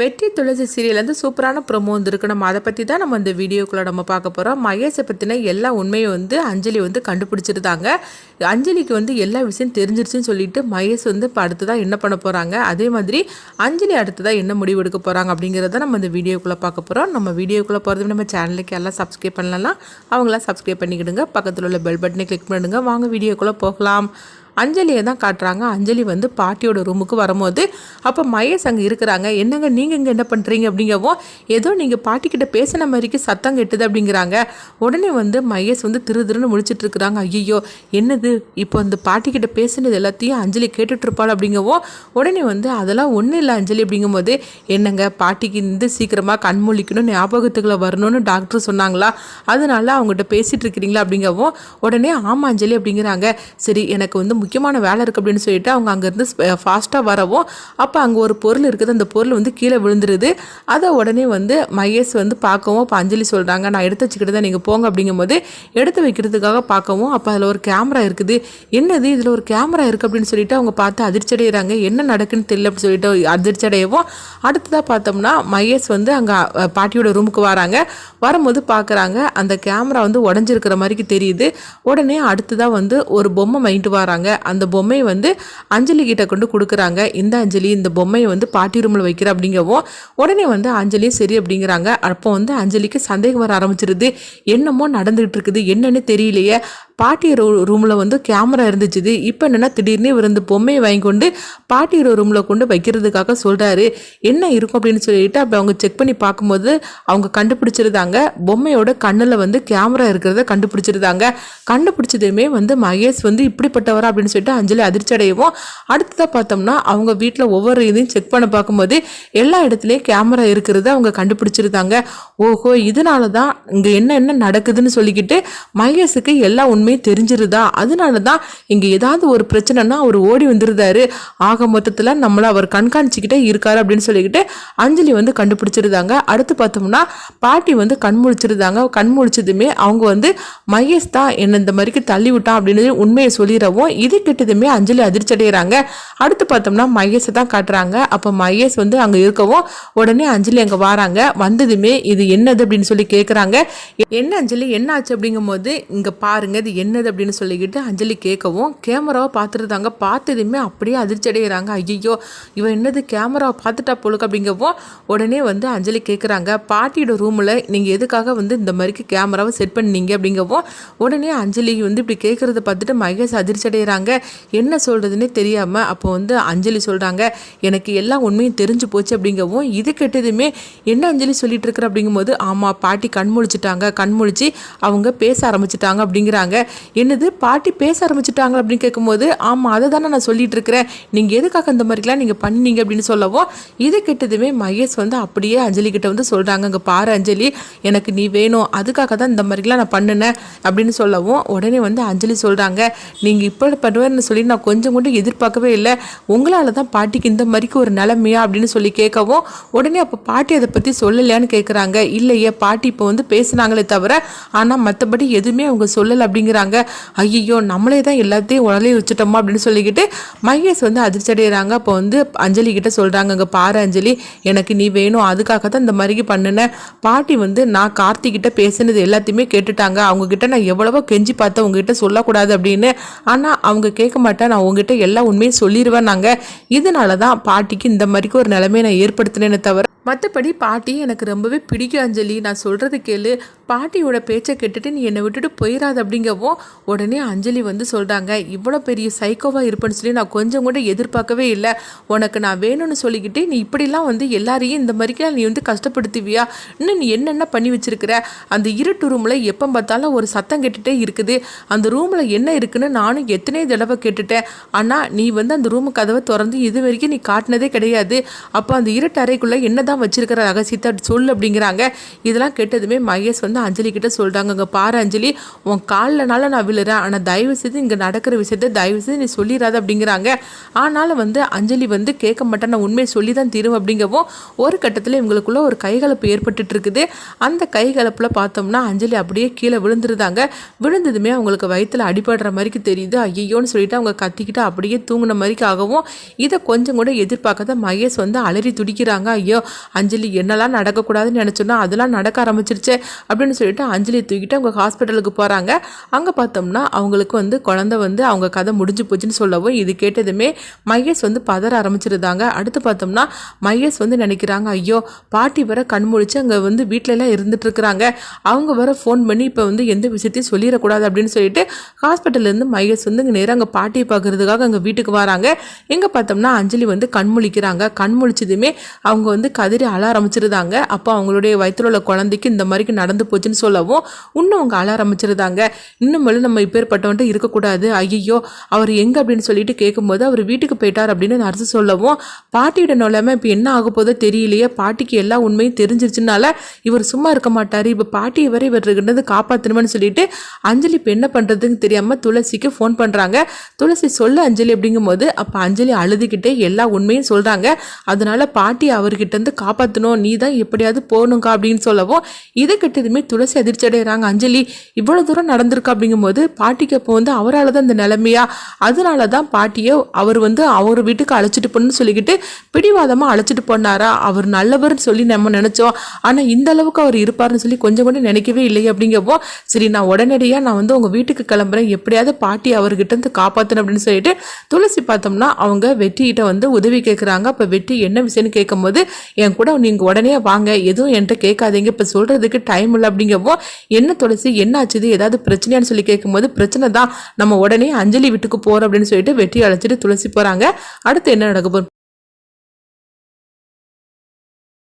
வெற்றி துளசி சீரியல்லேருந்து சூப்பரான ப்ரொமோ வந்துருக்கு. நம்ம அதை பற்றி தான் நம்ம இந்த வீடியோக்குள்ளே நம்ம பார்க்க போகிறோம் மகேஷை பற்றின எல்லா உண்மையும் வந்து அஞ்சலி வந்து கண்டுபிடிச்சிருந்தாங்க. அஞ்சலிக்கு வந்து எல்லா விஷயம் தெரிஞ்சிருச்சுன்னு சொல்லிட்டு மகேஷ் வந்து இப்போ அடுத்ததான் என்ன பண்ண போகிறாங்க அதே மாதிரி அஞ்சலி அடுத்ததாக என்ன முடிவு எடுக்க போகிறாங்க அப்படிங்கிறத நம்ம இந்த வீடியோக்குள்ளே பார்க்க போகிறோம் நம்ம வீடியோக்குள்ளே போகிறது நம்ம சேனலுக்கு எல்லாம் சப்ஸ்கிரைப் பண்ணலாம் அவங்களாம் சப்ஸ்கிரைப் பண்ணிக்கிடுங்க. பக்கத்தில் உள்ள பெல் பட்டனை கிளிக் பண்ணிடுங்க. வாங்க வீடியோக்குள்ளே போகலாம். அஞ்சலியை தான் காட்டுறாங்க. அஞ்சலி வந்து பாட்டியோட ரூமுக்கு வரும்போது அப்போ மகேஷ் அங்கே இருக்கிறாங்க. என்னங்க நீங்கள் இங்கே என்ன பண்ணுறீங்க அப்படிங்கவும் ஏதோ நீங்கள் பாட்டிக்கிட்ட பேசின மாதிரிக்கு சத்தம் கெட்டுது அப்படிங்கிறாங்க. உடனே வந்து மகேஷ் வந்து திரு திருன்னு முடிச்சுட்டு இருக்கிறாங்க. ஐயோ என்னது? இப்போ அந்த பாட்டிக்கிட்ட பேசினது எல்லாத்தையும் அஞ்சலி கேட்டுட்ருப்பாள் அப்படிங்கவும் உடனே வந்து அதெல்லாம் ஒன்றும் இல்லை அஞ்சலி அப்படிங்கும்போது என்னங்க பாட்டிக்கு இருந்து சீக்கிரமாக கண்மொழிக்கணும் ஞாபகத்துக்குள்ள வரணும்னு டாக்டர் சொன்னாங்களா? அதனால அவங்ககிட்ட பேசிட்டு இருக்கிறீங்களா அப்படிங்கவும் உடனே ஆமா அஞ்சலி அப்படிங்கிறாங்க. சரி எனக்கு வந்து முக்கியமான வேலை இருக்குது அப்படின்னு சொல்லிட்டு அவங்க அங்கேருந்து ஃபாஸ்ட்டாக வரவும் அப்போ அங்கே ஒரு பொருள் இருக்குது. அந்த பொருள் வந்து கீழே விழுந்துருது. அதை உடனே வந்து மகேஷ் வந்து பார்க்கவும் இப்போ அஞ்சலி சொல்கிறாங்க நான் எடுத்து வச்சுக்கிட்டு தான் நீங்கள் போங்க அப்படிங்கும்போது எடுத்து வைக்கிறதுக்காக பார்க்கவும் அப்போ அதில் ஒரு கேமரா இருக்குது. என்னது? இதில் ஒரு கேமரா இருக்குது அப்படின்னு சொல்லிட்டு அவங்க பார்த்து அதிர்ச்சி அடைகிறாங்க என்ன நடக்குன்னு தெரியல அப்படின்னு சொல்லிட்டு அதிர்ச்சி அடையவும் அடுத்ததாக பார்த்தோம்னா மகேஷ் வந்து அங்கே பாட்டியோட ரூமுக்கு வராங்க. வரும்போது பார்க்குறாங்க அந்த கேமரா வந்து உடஞ்சிருக்கிற மாதிரிக்கு தெரியுது. உடனே அடுத்ததாக வந்து ஒரு பொம்மை மைண்டு வராங்க. அந்த பொம்மையை வந்து அஞ்சலி கிட்ட கொண்டு கொடுக்குறாங்க. இந்த அஞ்சலி இந்த பொம்மையை வந்து பாட்டி ரூமில் வைக்கிற அப்படிங்கவும் உடனே வந்து அஞ்சலியும் சரி அப்படிங்கிறாங்க. அப்போ வந்து அஞ்சலிக்கு சந்தேகம் வர ஆரம்பிச்சிருது. என்னமோ நடந்துகிட்டு இருக்குது என்னன்னு தெரியலையே. பாட்டி ரூ ரூமில் வந்து கேமரா இருந்துச்சு இப்போ என்னென்னா திடீர்னு இவர் இந்த பொம்மையை வாங்கி கொண்டு பாட்டி ரூமில் கொண்டு வைக்கிறதுக்காக சொல்கிறாரு என்ன இருக்கும் அப்படின்னு சொல்லிட்டு அப்போ அவங்க செக் பண்ணி பார்க்கும்போது அவங்க கண்டுபிடிச்சிருந்தாங்க. பொம்மையோட கண்ணில் வந்து கேமரா இருக்கிறத கண்டுபிடிச்சிருந்தாங்க. கண்டுபிடிச்சதுமே வந்து மகேஷ் வந்து இப்படிப்பட்டவரா அப்படின்னு சொல்லிட்டு அஞ்சலி அதிர்ச்சி அடையவும் அடுத்ததாக பார்த்தோம்னா அவங்க வீட்டில் ஒவ்வொரு இதையும் செக் பண்ண பார்க்கும்போது எல்லா இடத்துலையும் கேமரா இருக்கிறத அவங்க கண்டுபிடிச்சிருந்தாங்க. ஓஹோ இதனால தான் இங்கே என்ன என்ன நடக்குதுன்னு சொல்லிக்கிட்டு மகேஷுக்கு எல்லா உண்மை தெரிஞ்சிருதா? அதனால தான் இங்கே ஏதாவது ஒரு பிரச்சனைனா அவர் ஓடி வந்துருந்தாரு ஆக மொத்தத்தில் நம்மளை அவர் கண்காணிச்சிக்கிட்டே இருக்காரு அப்படின்னு சொல்லிக்கிட்டு அஞ்சலி வந்து கண்டுபிடிச்சிருந்தாங்க. அடுத்து பார்த்தோம்னா பாட்டி வந்து கண் முழிச்சிருந்தாங்க. கண் முழிச்சதுமே அவங்க வந்து மகேஷ் தான் என்ன இந்த மாதிரிக்கு தள்ளி விட்டான் அப்படின்னு உண்மையை சொல்லிடவும் இது கிட்டதுமே அஞ்சலி அதிர்ச்சி அடைகிறாங்க அடுத்து பார்த்தோம்னா மகேஷை தான் காட்டுறாங்க. அப்போ மகேஷ் வந்து அங்கே இருக்கவும் உடனே அஞ்சலி அங்கே வராங்க. வந்ததுமே இது என்னது? அப்படின்னு சொல்லி கேட்குறாங்க என்ன அஞ்சலி? என்ன ஆச்சு அப்படிங்கும்போது இங்கே பாருங்க இது என்னது அப்படின்னு சொல்லிக்கிட்டு அஞ்சலி கேட்கவும் கேமராவை பார்த்துருந்தாங்க. பார்த்ததுமே அப்படியே அதிர்ச்சி அடைகிறாங்க. ஐயோ இவன் என்னது கேமராவை பார்த்துட்டா போலுக்கு? அப்படிங்கவும் உடனே வந்து அஞ்சலி கேட்குறாங்க பாட்டியோட ரூமில் நீங்கள் எதுக்காக வந்து இந்த மாதிரிக்கு கேமராவை செட் பண்ணீங்க? அப்படிங்கவும் உடனே அஞ்சலி வந்து இப்படி கேட்குறத பார்த்துட்டு மகேஷ் அதிர்ச்சி அடைகிறாங்க. என்ன சொல்கிறதுனே தெரியாமல் அப்போ வந்து அஞ்சலி சொல்கிறாங்க எனக்கு எல்லா உண்மையும் தெரிஞ்சு போச்சு அப்படிங்கவும் இது கெட்டதுமே என்ன அஞ்சலி சொல்லிட்டு இருக்கிற? அப்படிங்கும்போது ஆமாம் பாட்டி கண் முழிச்சிட்டாங்க. கண் முழிச்சு அவங்க பேச ஆரம்பிச்சிட்டாங்க அப்படிங்கிறாங்க. என்னது பாட்டி பேச ஆரம்பிச்சிட்டாங்க அப்படின்னு கேட்கும்போது ஆமாம் அதை தானே நான் சொல்லிட்டு இருக்கிறேன். நீங்கள் எதுக்காக இந்த மாதிரிலாம் நீங்கள் பண்ணீங்க அப்படின்னு சொல்லவும் இது கெட்டதுமே மகேஷ் வந்து அப்படியே அஞ்சலி கிட்ட வந்து சொல்கிறாங்க அங்கே பாரு அஞ்சலி எனக்கு நீ வேணும் அதுக்காக தான் இந்த மாதிரிலாம் நான் பண்ணினேன் அப்படின்னு சொல்லவும் உடனே வந்து அஞ்சலி சொல்கிறாங்க நீங்கள் இப்போ பண்ணுவேன்னு சொல்லி நான் கொஞ்சம் கூட எதிர்பார்க்கவே இல்லை. உங்களால் தான் பாட்டிக்கு இந்த மாதிரிக்கு ஒரு நிலைமையா? அப்படின்னு சொல்லி கேட்கவும் உடனே அப்போ பாட்டி அதை பற்றி சொல்லலையான்னு கேட்குறாங்க இல்லையே பாட்டி இப்போ வந்து பேசுனாங்களே தவிர ஆனால் மற்றபடி எதுவுமே அவங்க சொல்லலை அப்படிங்கிறாங்க ஐயோ நம்மளே தான் எல்லாத்தையும் உடலையும் வச்சுட்டோமா அப்படின்னு சொல்லிக்கிட்டு மகேஷ் வந்து அதிர்ச்சி அடைகிறாங்க அப்போ வந்து அஞ்சலி கிட்ட சொல்கிறாங்க அங்கே பாரு அஞ்சலி எனக்கு நீ வேணும் அதுக்காக தான் இந்த மாதிரிக்கு பண்ணினேன் பாட்டி வந்து நான் கார்த்திகிட்ட பேசினது எல்லாத்தையுமே கேட்டுட்டாங்க. அவங்கக்கிட்ட நான் எவ்வளவோ கெஞ்சி பார்த்தேன் உங்ககிட்ட சொல்லக்கூடாது அப்படின்னு. ஆனால் அவங்க கேட்க மாட்டேன் நான் உங்ககிட்ட எல்லா உண்மையும் சொல்லிடுவேன் நாங்கள் இதனால தான் பாட்டிக்கு இந்த மாதிரிக்கு ஒரு நிலைமையை நான் ஏற்படுத்தினேன்னு தவிர மற்றபடி பாட்டி எனக்கு ரொம்பவே பிடிக்கும் அஞ்சலி. நான் சொல்கிறது கேளு. பாட்டியோட பேச்சை கேட்டுட்டு நீ என்னை விட்டுட்டு போயிடாது அப்படிங்கவும் உடனே அஞ்சலி வந்து சொல்கிறாங்க இவ்வளோ பெரிய சைக்கோவாக இருப்பேன்னு சொல்லி நான் கொஞ்சம் கூட எதிர்பார்க்கவே இல்லை. உனக்கு நான் வேணும்னு சொல்லிக்கிட்டு நீ இப்படிலாம் வந்து எல்லாரையும் இந்த மாதிரிக்கெல்லாம் நீ வந்து கஷ்டப்படுத்துவியா? இன்னும் நீ என்னென்ன பண்ணி வச்சிருக்கிற? அந்த இருட்டு ரூமில் எப்போ பார்த்தாலும் ஒரு சத்தம் கேட்டுகிட்டே இருக்குது. அந்த ரூமில் என்ன இருக்குன்னு நானும் எத்தனை தடவை கேட்டுட்டேன். ஆனால் நீ வந்து அந்த ரூமு கதவை திறந்து இது வரைக்கும் நீ காட்டினதே கிடையாது. அப்போ அந்த இருட்டு அறைக்குள்ளே என்ன தான் வச்சிருக்கிற ரகசியத்தை சொல் அப்படிங்கிறாங்க. இதெல்லாம் கேட்டதுமே மகேஷ் வந்து அஞ்சலி கிட்ட சொல்கிறாங்க அங்கே பாரு அஞ்சலி உன் காலில்னால நான் விழுறேன். ஆனால் தயவு செய்து இங்கே நடக்கிற விஷயத்த தயவு செய்து நீ சொல்லிடாத அப்படிங்கிறாங்க. ஆனாலும் வந்து அஞ்சலி வந்து கேட்க மாட்டேன். நான் உண்மையை சொல்லி தான் தீரும் அப்படிங்கவும் ஒரு கட்டத்தில் இவங்களுக்குள்ள ஒரு கைகலப்பு ஏற்பட்டுட்டு இருக்குது அந்த கைகலப்பில் பார்த்தோம்னா அஞ்சலி அப்படியே கீழே விழுந்துருந்தாங்க. விழுந்ததுமே அவங்களுக்கு வயிற்றில் அடிபடுற மாதிரிக்கு தெரியுது. ஐயோன்னு சொல்லிட்டு அவங்க கத்திக்கிட்டு அப்படியே தூங்கின மாதிரிக்கு ஆகவும் இதை கொஞ்சம் கூட எதிர்பார்க்காத மகேஷ் வந்து அலறி துடிக்கிறாங்க. ஐயோ அஞ்சலி என்னெல்லாம் நடக்கக்கூடாதுன்னு நினச்சோன்னா அதெல்லாம் நடக்க ஆரம்பிச்சிருச்சே அப்படின்னு சொல்லிட்டு அஞ்சலி தூக்கிட்டு அவங்க ஹாஸ்பிட்டலுக்கு போகிறாங்க அங்கே பார்த்தோம்னா அவங்களுக்கு வந்து குழந்தை வந்து அவங்க கதை முடிஞ்சு போச்சுன்னு சொல்லவும் இது கேட்டதுமே மகேஷ் வந்து பதற ஆரம்பிச்சிருந்தாங்க. அடுத்து பார்த்தோம்னா மகேஷ் வந்து நினைக்கிறாங்க ஐயோ பாட்டி வர கண் முழிச்சு அங்கே வந்து வீட்டிலலாம் எல்லாம் இருந்துட்டு இருக்கிறாங்க அவங்க வர ஃபோன் பண்ணி இப்போ வந்து எந்த விஷயத்தையும் சொல்லிடக்கூடாது அப்படின்னு சொல்லிட்டு ஹாஸ்பிட்டல்லேருந்து மகேஷ் வந்து இங்கே நேராக அங்கே பாட்டியை பார்க்கறதுக்காக அங்கே வீட்டுக்கு வராங்க. எங்கே பார்த்தோம்னா அஞ்சலி வந்து கண் முழிக்கிறாங்க. கண் முழிச்சதுமே அவங்க வந்து கதை கதறி அழ ஆரம்பிச்சிருந்தாங்க. அப்போ அவங்களுடைய வயிற்றில் உள்ள குழந்தைக்கு இந்த மாதிரிக்கு நடந்து போச்சுன்னு சொல்லவும் இன்னும் அவங்க அழ ஆரம்பிச்சிருந்தாங்க. இன்னும் நம்ம இப்பேற்பட்டவன்ட்டு இருக்கக்கூடாது. ஐயோ அவர் எங்கே அப்படின்னு சொல்லிட்டு கேட்கும்போது அவர் வீட்டுக்கு போயிட்டார் அப்படின்னு நர்ஸு சொல்லவும் பாட்டியோட நிலைமை இப்போ என்ன ஆக போதோ தெரியலையே. பாட்டிக்கு எல்லா உண்மையும் தெரிஞ்சிருச்சுனால இவர் சும்மா இருக்க மாட்டார். இப்போ பாட்டி வரை இவர் இருக்கின்றது காப்பாற்றணும்னு சொல்லிட்டு அஞ்சலி இப்போ என்ன பண்ணுறதுன்னு தெரியாமல் துளசிக்கு ஃபோன் பண்ணுறாங்க துளசி சொல்ல அஞ்சலி அப்படிங்கும்போது அப்போ அஞ்சலி அழுதுகிட்டே எல்லா உண்மையும் சொல்கிறாங்க அதனால பாட்டி அவர்கிட்ட இருந்து காப்பாற்றணும் நீ தான் எப்படியாவது போகணுங்கா அப்படின்னு சொல்லவும் இதை கெட்டதுமே துளசி அதிர்ச்சி அடைகிறாங்க அஞ்சலி இவ்வளோ தூரம் நடந்திருக்கு அப்படிங்கும்போது பாட்டிக்கு அப்போ வந்து அவரால் தான் இந்த நிலைமையா? அதனால தான் பாட்டியை அவர் வந்து அவர் வீட்டுக்கு அழைச்சிட்டு போகணும்னு சொல்லிக்கிட்டு பிடிவாதமாக அழைச்சிட்டு போனாரா? அவர் நல்லவர்னு சொல்லி நம்ம நினச்சோம். ஆனால் இந்த அளவுக்கு அவர் இருப்பார்னு சொல்லி கொஞ்சம் கூட நினைக்கவே இல்லை அப்படிங்கப்போ சரி நான் உடனடியாக நான் வந்து உங்கள் வீட்டுக்கு கிளம்புறேன். எப்படியாவது பாட்டி அவர்கிட்ட இருந்து காப்பாற்றணும் அப்படின்னு சொல்லிட்டு துளசி பார்த்தோம்னா அவங்க வெற்றிகிட்ட வந்து உதவி கேட்குறாங்க அப்போ வெற்றி என்ன விஷயம்னு கேட்கும்போது என் கூட நீங்கள் உடனே வாங்க. எதுவும் என்கிட்ட கேட்காதீங்க. இப்போ சொல்கிறதுக்கு டைம் இல்லை அப்படிங்கப்போ என்ன துளசி என்ன ஆச்சுது? ஏதாவது பிரச்சனையான்னு சொல்லி கேட்கும்போது பிரச்சனை தான். நம்ம உடனே அஞ்சலி வீட்டுக்கு போகிறோம் அப்படின்னு சொல்லிட்டு வெட்டி அழைச்சிட்டு துளசி போகிறாங்க அடுத்து என்ன நடக்க